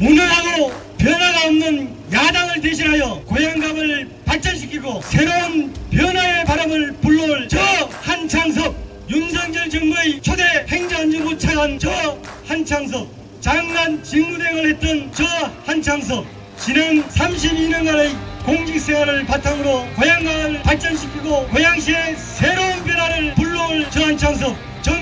무능하고 변화가 없는 야당을 대신하여 고향감을 발전시키고 새로운 변화의 바람을 불러올 저 한창섭 윤석열 정부의 초대 행정안전부 차관 저 한창섭 장관 직무대행을 했던 저 한창섭 지난 32년간의 공직생활을 바탕으로 고향강을 발전시키고 고양시의 새로운 변화를 불러올 저 한창섭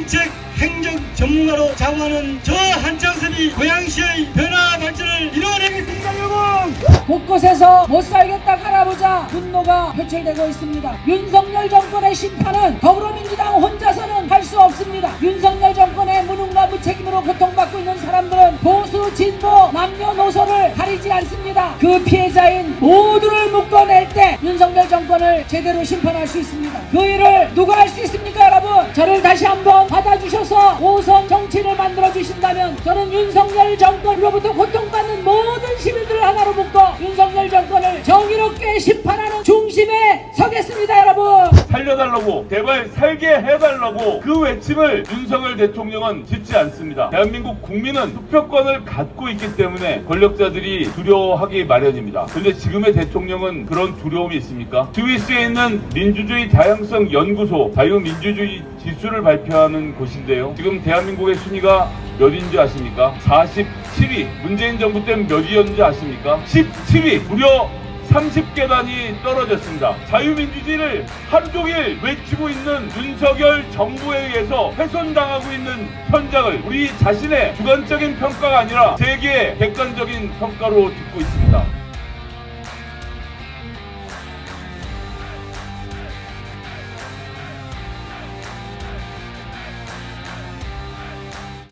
정책 행정 전문가로 자부하는 저 한창섭이 고양시의 변화 발전을 이뤄내겠습니다 여러분 곳곳에서 못 살겠다 갈아보자 분노가 표출되고 있습니다. 윤석열 정권의 심판은 더불어민주당 혼자서는 할 수 없습니다. 윤석열 정권의 무능과 무책임으로 고통받고 있는 사람들은 보수, 진보, 남녀노소를 가리지 않습니다. 그 피해자인 모두를 묶어낼 때 윤석열 정권을 제대로 심판할 수 있습니다. 그 일을 누가 할 수 있습니까 여러분? 저를 다시 한번 받아주셔서 5선 정치를 만들어 주신다면 저는 윤석열 정권으로부터 고통받는 모든 시민들을 하나로 묶어 윤석열 정권을 정의롭게 심판하는 중심에 서겠습니다 살려달라고 제발 살게 해달라고 그 외침을 윤석열 대통령은 짓지 않습니다. 대한민국 국민은 투표권을 갖고 있기 때문에 권력자들이 두려워하기 마련입니다. 근데 지금의 대통령은 그런 두려움이 있습니까? 스위스에 있는 민주주의 다양성 연구소 자유민주주의 지수를 발표하는 곳인데요. 지금 대한민국의 순위가 몇인지 아십니까? 47위. 문재인 정부 때는 몇이었는지 아십니까? 17위. 무려 30계단이 떨어졌습니다. 자유민주주의를 하루 종일 외치고 있는 윤석열 정부에 의해서 훼손당하고 있는 현장을 우리 자신의 주관적인 평가가 아니라 세계의 객관적인 평가로 듣고 있습니다.